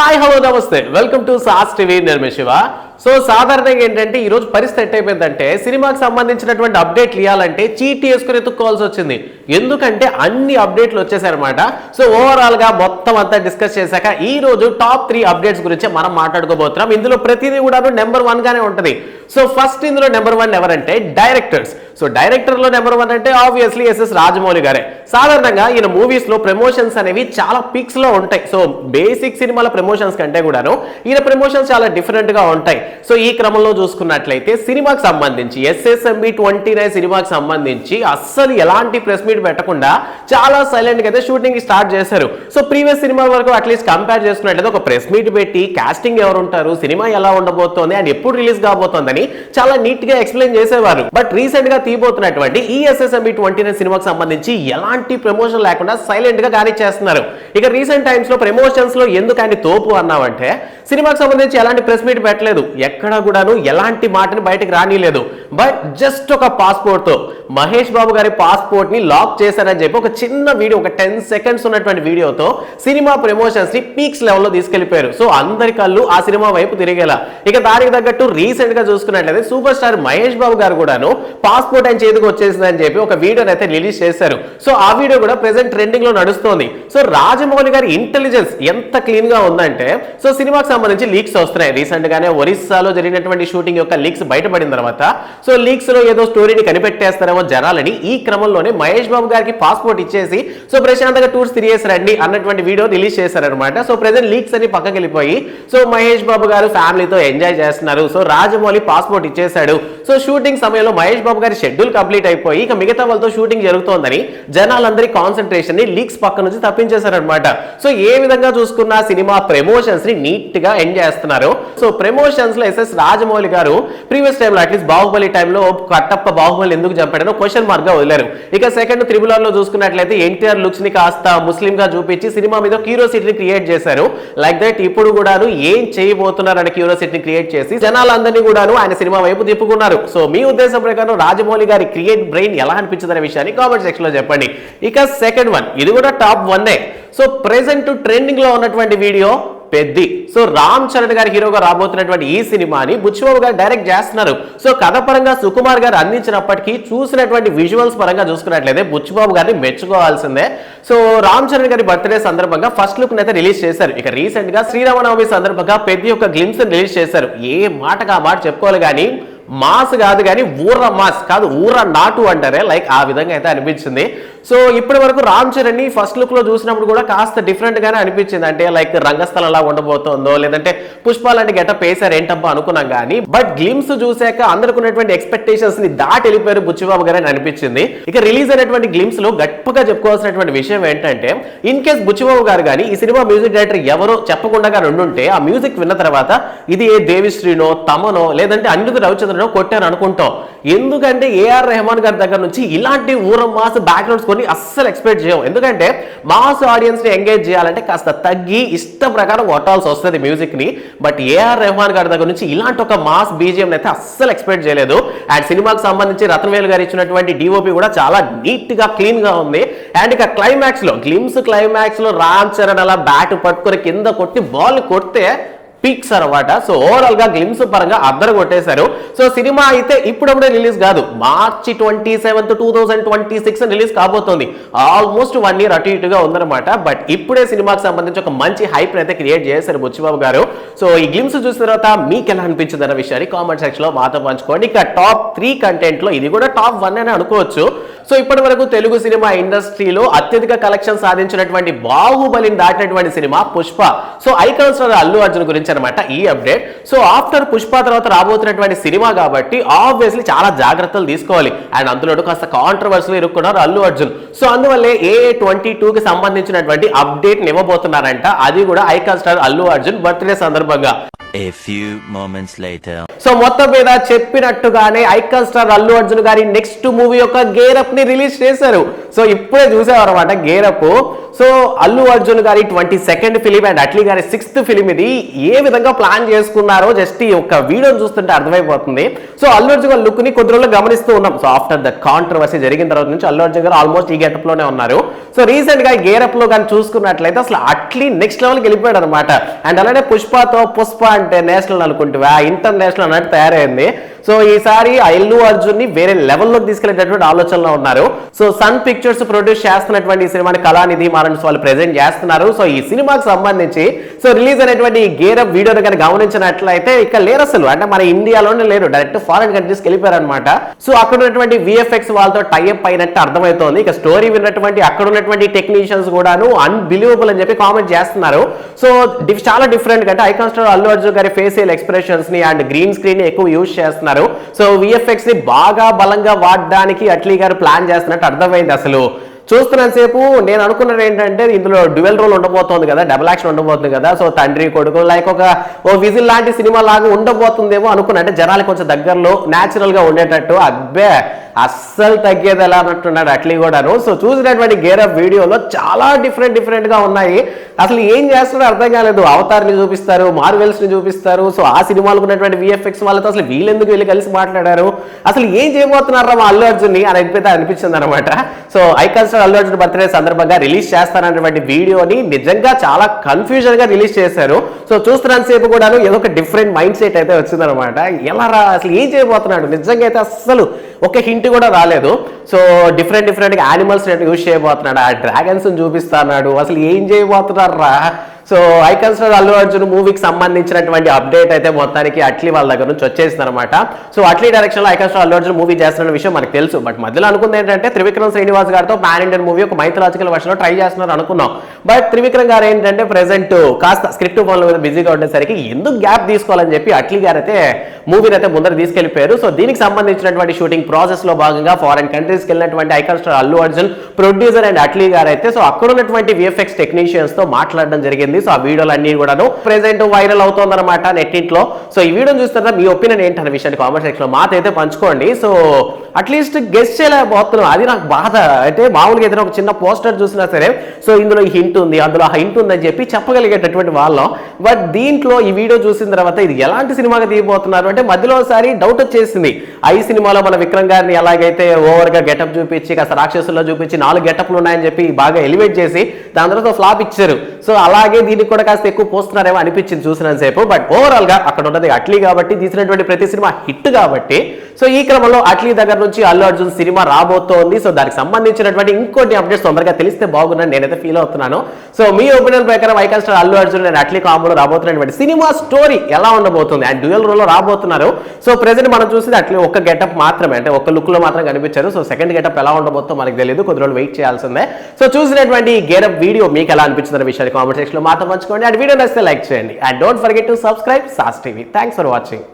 Hi hello namaste. Welcome to Saas TV. నేను Shiva. So సాధారణంగా ఏంటంటే ఈ రోజు పరిస్థితి ఎట్టయిపోయిందంటే సినిమాకి సంబంధించినటువంటి అప్డేట్లు ఇవ్వాలంటే చీటీ వేసుకుని ఎత్తుక్కోవాల్సి వచ్చింది. ఎందుకంటే అన్ని అప్డేట్లు వచ్చేసారనమాట సో ఓవరాల్గా మొత్తం అంతా డిస్కస్ చేశాక ఈ రోజు టాప్ త్రీ అప్డేట్స్ గురించి మనం మాట్లాడుకోబోతున్నాం. ఇందులో ప్రతిదీ కూడా నెంబర్ వన్ గానే సో ఫస్ట్ ఇందులో నెంబర్ వన్ ఎవరంటే డైరెక్టర్స్ సో డైరెక్టర్లో నెంబర్ వన్ అంటే ఆబ్వియస్లీ ఎస్ఎస్ రాజమౌళి గారే. సాధారణంగా ఈయన మూవీస్లో ప్రమోషన్స్ అనేవి చాలా పీక్స్లో ఉంటాయి. సో బేసిక్ సినిమాల ప్రమోషన్స్ కంటే కూడాను ఈయన ప్రమోషన్స్ చాలా డిఫరెంట్గా ఉంటాయి. సో ఈ క్రమంలో చూసుకున్నట్లయితే సినిమాకి సంబంధించి ఎస్ఎస్ఎంబి ట్వంటీ నైన్ సినిమాకి సంబంధించి అస్సలు ఎలాంటి ప్రెస్ మీట్ పెట్టకుండా చాలా సైలెంట్గా అయితే షూటింగ్ స్టార్ట్ చేశారు. సో ప్రీవియస్ సినిమా వరకు అట్లీస్ట్ కంపేర్ చేసుకున్నట్లయితే ఒక ప్రెస్ మీట్ పెట్టి కాస్టింగ్ ఎవరు ఉంటారు సినిమా ఎలా ఉండబోతోంది అండ్ ఎప్పుడు రిలీజ్ కాబోతోందని చాలా నీట్గా ఎక్స్ప్లెయిన్ చేసేవారు. బట్ రీసెంట్గా తీయబోతున్నటువంటి ఈ ఎస్ఎస్ఎంబి ట్వంటీ నైన్ సినిమాకి సంబంధించి ఎలాంటి ప్రమోషన్ లేకుండా సైలెంట్గా గానీ చేస్తున్నారు. ఇక రీసెంట్ టైమ్స్లో లో ప్రమోషన్స్లో ఎందుకు ఆయన తోపు అన్నామంటే సినిమాకి సంబంధించి ఎలాంటి ప్రెస్ మీట్ పెట్టలేదు. ఎక్కడ కూడాను ఎలాంటి మాటని బయటకు రానిలేదు. బట్ జస్ట్ ఒక పాస్పోర్ట్తో మహేష్ బాబు గారి పాస్పోర్ట్ని లాక్ చేశారని చెప్పి ఒక చిన్న వీడియో ఒక టెన్ సెకండ్స్ ఉన్నటువంటి వీడియోతో సినిమా ప్రమోషన్స్ని పీక్స్ లెవెల్లో తీసుకెళ్ళిపోయారు సో అందరి కళ్ళు ఆ సినిమా వైపు తిరిగేలా. ఇక దానికి తగ్గట్టు రీసెంట్గా చూసుకున్నట్లయితే సూపర్ స్టార్ మహేష్ బాబు గారు కూడాను పాస్పోర్ట్ ఆయన చేతికి వచ్చేసిందని చెప్పి ఒక వీడియోని అయితే రిలీజ్ చేశారు. సో ఆ వీడియో కూడా ప్రెసెంట్ ట్రెండింగ్లో నడుస్తోంది. సో రాజమౌళి గారి ఇంటెలిజెన్స్ ఎంత క్లీన్గా ఉందంటే సో సినిమాకి సంబంధించి లీక్స్ వస్తున్నాయి. రీసెంట్ గానే ఒరిస్సాలో జరిగినటువంటి షూటింగ్ యొక్క లీక్స్ బయటపడిన తర్వాత సో లీక్స్లో ఏదో స్టోరీని కనిపెట్టేస్తారేమో జనాలని ఈ క్రమంలోనే మహేష్ బాబు గారికి పాస్పోర్ట్ ఇచ్చేసి సో ప్రశాంతంగా టూర్స్ తిరిగేసి రండి అన్నటువంటి వీడియో రిలీజ్ చేశారనమాట సో ప్రెసెంట్ లీక్స్ అని పక్కకి వెళ్ళిపోయి సో మహేష్ బాబు గారు ఫ్యామిలీతో ఎంజాయ్ చేస్తున్నారు. సో రాజమౌళి పాస్పోర్ట్ ఇచ్చేశాడు. సో షూటింగ్ సమయంలో మహేష్ బాబు గారి షెడ్యూల్ కంప్లీట్ అయిపోయి ఇక మిగతా వాళ్ళతో షూటింగ్ జరుగుతోందని జనాలందరి కాన్సన్ట్రేషన్ని లీక్స్ పక్క నుంచి తప్పించేశారనమాట సో ఏ విధంగా చూసుకున్న సినిమా ప్రమోషన్స్ని నీట్గా ఎండ్ చేస్తున్నారు. సో ప్రమోషన్స్లో ఎస్ఎస్ రాజమౌళి గారు ప్రీవియస్ టైంలో అట్లీస్ట్ బాహుబలి టైంలో కట్టప్ప బాహుబలి ఎందుకు చంపాడనో క్వశ్చన్ మార్క్గా వదిలేరు. ఇక సెకండ్ త్రిబుల్లో చూసుకున్నట్లయితే ఎన్టీఆర్ లుక్స్ని కాస్త ముస్లిం గా చూపించి సినిమా మీద క్యూరియాసిటీని క్రియేట్ చేశారు. లైక్ దట్ ఇప్పుడు కూడాను ఏం చేయబోతున్నారు అనే క్రియేట్ చేసి జనాలందరినీ కూడాను ఆయన సినిమా వైపు తిప్పుకున్నారు. సో మీ ఉద్దేశం ప్రకారం రాజమౌళి గారి క్రియేట్ బ్రెయిన్ ఎలా అనిపించింది అనే విషయాన్ని కామెంట్ సెక్షన్లో చెప్పండి. ఇక సెకండ్ వన్ ఇది కూడా టాప్ వన్ సో ప్రెసెంట్ ట్రెండింగ్లో ఉన్నటువంటి వీడియో పెద్ది. సో రామ్ చరణ్ గారి హీరోగా రాబోతున్నటువంటి ఈ సినిమాని బుచ్చిబాబు గారు డైరెక్ట్ చేస్తున్నారు. సో కథ పరంగా సుకుమార్ గారు అందించినప్పటికీ చూసినటువంటి విజువల్స్ పరంగా చూసుకున్నట్లయితే బుచ్చిబాబు గారిని మెచ్చుకోవాల్సిందే. సో రామ్ చరణ్ గారి బర్త్డే సందర్భంగా ఫస్ట్ లుక్ అయితే రిలీజ్ చేశారు. ఇక రీసెంట్గా శ్రీరామనవమి సందర్భంగా పెద్ద యొక్క గ్లిమ్స్ రిలీజ్ చేశారు. ఏ మాటగా మాట చెప్పుకోవాలి కానీ మాస్ కాదు కానీ ఊర్ర మాస్ కాదు ఊర నాటు అంటారే లైక్ ఆ విధంగా అయితే అనిపించింది. సో ఇప్పటి వరకు రామ్ చరణ్ని ఫస్ట్ లుక్లో చూసినప్పుడు కూడా కాస్త డిఫరెంట్ గానే అనిపించింది. అంటే లైక్ రంగస్థలం ఎలా ఉండబోతోందో లేదంటే పుష్ప లాంటి గెటప్ వేసారు ఏంటబ్బా అనుకున్నాం కానీ బట్ గ్లిమ్స్ చూసాక అందరికున్నటువంటి ఎక్స్పెక్టేషన్స్ని దాటి వెళ్ళిపోయారు బుచ్చిబాబు గారు అని అనిపించింది. ఇక రిలీజ్ అయినటువంటి గ్లిమ్స్లో గట్టిగా చెప్పుకోవాల్సినటువంటి విషయం ఏంటంటే ఇన్ కేస్ బుచ్చిబాబు గారు కానీ ఈ సినిమా మ్యూజిక్ డైరెక్టర్ ఎవరో చెప్పకుండా ఉండుంటే ఆ మ్యూజిక్ విన్న తర్వాత ఇది ఏ దేవిశ్రీనో తమనో లేదంటే అనిరుద్ధ రవిచంద్రనో కొట్టారు అనుకుంటాం. ఎందుకంటే ఏఆర్ రెహమాన్ గారి దగ్గర నుంచి ఇలాంటి ఊరం మాస్ బ్యాక్గ్రౌండ్స్ కొన్ని అస్సలు ఎక్స్పెక్ట్ చేయం ఎందుకంటే మాస్ ఆడియన్స్ని ఎంగేజ్ చేయాలంటే కాస్త తగ్గి ఇష్ట ప్రకారం కొట్టాల్సి వస్తుంది మ్యూజిక్ని. బట్ ఏఆర్ రెహమాన్ గారి దగ్గర నుంచి ఇలాంటి ఒక మాస్ బీజిఎం అయితే అస్సలు ఎక్స్పెక్ట్ చేయలేదు. అండ్ సినిమాకి సంబంధించి రత్నవేలు గారు ఇచ్చినటువంటి డిఓపి కూడా చాలా నీట్గా క్లీన్గా ఉంది. అండ్ ఇక క్లైమాక్స్లో గ్లిమ్స్ క్లైమాక్స్లో రామ్ చరణ్ అలా బ్యాట్ పట్టుకుని కింద కొట్టి బాల్ కొడితే పీక్స్ అనమాట సో ఓవరాల్గా గ్లిమ్స్ పరంగా అద్దరు కొట్టేశారు. సో సినిమా అయితే ఇప్పుడప్పుడే రిలీజ్ కాదు. March twenty seventh two thousand twenty six release కాబోతోంది. ఆల్మోస్ట్ వన్ ఇయర్ అటు ఇటుగా ఉందన్నమాట. బట్ ఇప్పుడే సినిమాకి సంబంధించి ఒక మంచి హైప్ అయితే క్రియేట్ చేశారు బుచ్చిబాబు గారు. సో ఈ గ్లిమ్స్ చూసిన తర్వాత మీకు ఎలా అనిపించింది అన్న విషయాన్ని కామెంట్ సెక్షన్లో మాతో పంచుకోండి. ఇక టాప్ త్రీ కంటెంట్లో ఇది కూడా టాప్ వన్ అని అనుకోవచ్చు. సో ఇప్పటి వరకు తెలుగు సినిమా ఇండస్ట్రీలో అత్యధిక కలెక్షన్ సాధించినటువంటి బాహుబలిని దాటినటువంటి cinema Pushpa. So icon star Allu Arjun గురించి అనమాట ఈ అప్డేట్. సో ఆఫ్టర్ పుష్ప తర్వాత రాబోతున్నటువంటి సినిమా కాబట్టి ఆబ్వియస్లీ చాలా జాగ్రత్తలు తీసుకోవాలి. అండ్ అందులో కాస్త కాంట్రవర్సీలు ఇరుక్కున్నారు అల్లు అర్జున్. సో అందువల్లే ఏ ట్వంటీ టూ కి సంబంధించినటువంటి అప్డేట్ ఇవ్వబోతున్నారంట. అది కూడా icon star Allu Arjun birthday సందర్భంగా. A few moments later. So మొత్తం మీద చెప్పినట్టుగానే ఐకాన్ స్టార్ అల్లు అర్జున్ గారి నెక్స్ట్ మూవీ యొక్క గేరప్ని రిలీజ్ చేశారు. సో ఇప్పుడే చూసారు అనమాట గేరప్ సో అల్లు అర్జున్ గారి twenty second film and Atlee గారి సిక్స్త్ ఫిలిం ఇది ఏ విధంగా ప్లాన్ చేసుకున్నారో జస్ట్ ఈ యొక్క వీడియో చూస్తుంటే అర్థమైపోతుంది. సో అల్లు అర్జున్ గారి లుక్ని కొద్ది రోజులు గమనిస్తూ ఉన్నాం. సో ఆఫ్టర్ ద కాంట్రవర్సీ జరిగిన తర్వాత నుంచి అల్లు అర్జున్ గారు ఆల్మోస్ట్ ఈ గెటప్లోనే ఉన్నారు. సో రీసెంట్గా గేరప్లో కానీ చూసుకున్నట్లయితే అసలు అట్లీ నెక్స్ట్ లెవెల్కి వెళ్ళిపోయాడు అనమాట అండ్ అలానే పుష్పతో పుష్ప అంటే నేషనల్ అనుకుంటువా ఇంటర్నేషనల్ అన్నట్టు తయారైంది. సో ఈసారి అల్లు అర్జున్ని వేరే లెవెల్లోకి తీసుకెళ్ళేటటువంటి ఆలోచనలో ఉన్నారు. సో సన్ పిక్చర్స్ ప్రొడ్యూస్ చేస్తున్నటువంటి ఈ సినిమాని కళానిధి మారన్స్ వాళ్ళు ప్రెజెంట్ చేస్తున్నారు. సో ఈ సినిమాకి సంబంధించి సో రిలీజ్ అయినటువంటి ఈ గేరప్ వీడియోని కనుక గమనించినట్లయితే ఇక్కడ లేరు అసలు. అంటే మన ఇండియాలోనే లేరు. డైరెక్ట్ ఫారెన్ కంట్రీస్కి వెళ్ళిపోయారు అనమాట సో అక్కడ ఉన్నటువంటి విఎఫ్ఎక్స్ వాళ్ళతో టైఅప్ అయినట్టు అర్థమవుతోంది. ఇక స్టోరీ విన్నటువంటి అక్కడ ఉన్నటువంటి టెక్నీషియన్స్ కూడాను అన్బిలీవబుల్ అని చెప్పి కామెంట్ చేస్తున్నారు. సో చాలా డిఫరెంట్ అంటే ఐకాన్ స్టార్ అల్లు అర్జున్ గారి ఫేషియల్ ఎక్స్ప్రెషన్స్ని అండ్ గ్రీన్ స్క్రీన్ ఎక్కువ యూజ్ చేస్తున్నారు. సో విఎఫ్ఎక్స్ని బాగా బలంగా వాడడానికి అట్లీ గారు ప్లాన్ చేస్తున్నట్టు అర్థమైంది అసలు. చూస్తున్నంత సేపు నేను అనుకున్నది ఏంటంటే ఇందులో డ్యువెల్ రోల్ ఉండబోతోంది కదా డబుల్ యాక్షన్ ఉండబోతుంది కదా. సో తండ్రి కొడుకు లైక్ ఒక ఓ విజిల్ లాంటి సినిమా లాగా ఉండబోతుందేమో అనుకున్నా అంటే జనాలు కొంచెం దగ్గరలో న్యాచురల్గా ఉండేటట్టు అబ్బే అస్సలు తగ్గేది ఎలా అన్నట్టున్నాడు అట్లీ కూడాను. సో చూసినటువంటి గేరప్ వీడియోలో చాలా డిఫరెంట్ డిఫరెంట్గా ఉన్నాయి. అసలు ఏం చేస్తున్నారో అర్థం కాలేదు. అవతార్ని చూపిస్తారు మార్వెల్స్ని చూపిస్తారు. సో ఆ సినిమాలకు ఉన్నటువంటి విఎఫ్ఎక్స్ వాళ్ళతో అసలు వీళ్ళెందుకు వెళ్ళి కలిసి మాట్లాడారు? అసలు ఏం చేయబోతున్నారా మా అల్లు అర్జున్ అని అనిపితే అనిపించింది అనమాట so icon star Allu Arjun birthday సందర్భంగా రిలీజ్ చేస్తానన్నటువంటి వీడియోని నిజంగా చాలా కన్ఫ్యూజన్గా రిలీజ్ చేశారు. సో చూస్తున్నాను సేపు కూడాను ఏదో ఒక డిఫరెంట్ మైండ్ సెట్ అయితే వచ్చిందనమాట ఎలా రా అసలు ఏం చేయబోతున్నాడు? నిజంగా అయితే అస్సలు ఒక హింట్ కూడా రాలేదు. So different different animals use చేయబోతున్నాడు. ఆ డ్రాగన్స్ చూపిస్తున్నాడు. అసలు ఏం చేయబోతున్నారా రా? So icon star Allu Arjun మూవీకి సంబంధించినటువంటి అప్డేట్ అయితే మొత్తానికి అట్లీ వాళ్ళ దగ్గర నుంచి వచ్చేసింది అనమాట సో అట్లీ డైరెక్షన్లో icon star Allu Arjun movie చేస్తున్న విషయం మనకు తెలుసు. బట్ మధ్యలో అనుకుంది ఏంటంటే త్రివిక్రమ్ శ్రీనివాస్ గారితో పాన్ ఇండియన్ మూవీ ఒక మైథలాజికల్ వర్షన్లో ట్రై చేస్తున్నారు అనుకున్నాం. బట్ త్రివిక్రమ్ గారు ఏంటంటే ప్రెసెంట్ కాస్త స్క్రిప్ట్ పనుల మీద బిజీగా ఉండేసరికి ఎందుకు గ్యాప్ తీసుకోవాలని చెప్పి అట్లీ గారు అయితే మూవీని అయితే ముందర తీసుకెళ్ళిపోయారు సో దీనికి సంబంధించినటువంటి షూటింగ్ ప్రాసెస్లో భాగంగా ఫారెన్ కంట్రీస్కి వెళ్ళినటువంటి icon star Allu Arjun producer and Atlee గారు అయితే సో అక్కడ ఉన్నటువంటి విఎఫ్ఎక్స్ టెక్నీషియన్స్తో మాట్లాడడం జరిగింది. సో ఆ వీడియోలు అన్ని కూడాను ప్రెసెంట్ వైరల్ అవుతోందన్నమాట నెట్టింట్లో. సో ఈ వీడియోని చూస్తారా మీ ఒపీనియన్ ఏంటనే విషయాన్ని కామెంట్ సెక్షన్లో మాతైతే పంచుకోండి. సో అట్లీస్ట్ గెస్ట్ చేయలేకపోతున్నాం. అది నాకు బాధ. అంటే మామూలుగా ఏదైనా ఒక చిన్న పోస్టర్ చూసినా సరే సో ఇందులో హింట్ ఉంది అందులో హింట్ ఉందని చెప్పి చెప్పగలిగేటటువంటి వాళ్ళం. బట్ దీంట్లో ఈ వీడియో చూసిన తర్వాత ఇది ఎలాంటి సినిమాగా తీయబోతున్నారు అంటే మధ్యలో ఒకసారి డౌట్ వచ్చేసింది. ఐ సినిమాలో మన విక్రమ్ గారిని ఎలాగైతే ఓవర్గా గెటప్ చూపించి కాస్త రాక్షసుల్లో చూపించి నాలుగు గెటప్లు ఉన్నాయని చెప్పి బాగా ఎలివేట్ చేసి దాని తర్వాత ఫ్లాప్ ఇచ్చారు. సో అలాగే దీనికి కూడా కాస్త ఎక్కువ పోస్తున్నారేమో అనిపించింది చూసినంతసేపు బట్ ఓవరాల్గా అక్కడ ఉన్నది అట్లీ కాబట్టి తీసినటువంటి ప్రతి సినిమా హిట్ కాబట్టి సో ఈ క్రమంలో అట్లీ దగ్గర నుంచి అల్లు అర్జున్ సినిమా రాబోతోంది. సో దానికి సంబంధించినటువంటి ఇంకొన్ని అప్డేట్స్ తొందరగా తెలిస్తే బాగున్నాను నేనైతే ఫీల్ అవుతున్నాను. సో మీ ఒపీనియన్ ప్రకారం ఐకాన్ స్టార్ అల్లు అర్జున్ నేను అట్లీ కాంబోలో రాబోతున్నటువంటి సినిమా స్టోరీ ఎలా ఉండబోతుంది అండ్ డ్యూయల్ రోల్లో రాబోతున్నారు. సో ప్రజెంట్ మనం చూసింది అట్లీ ఒక్క గెటప్ మాత్రమే అంటే ఒక్క లుక్లో మాత్రం కనిపించారు సో సెకండ్ గెటప్ ఎలా ఉండబోతుందో మనకు తెలియదు కొద్ది రోజులు వెయిట్ చేయాల్సిందే. సో చూసినటువంటి గెటప్ వీడియో మీకు ఎలా అనిపించిందనే విషయాన్ని కామెంట్ సెక్షన్లో మాతో పంచుకోండి. అండ్ వీడియో నచ్చితే లైక్ చేయండి. And don't forget to subscribe Saas TV thanks for watching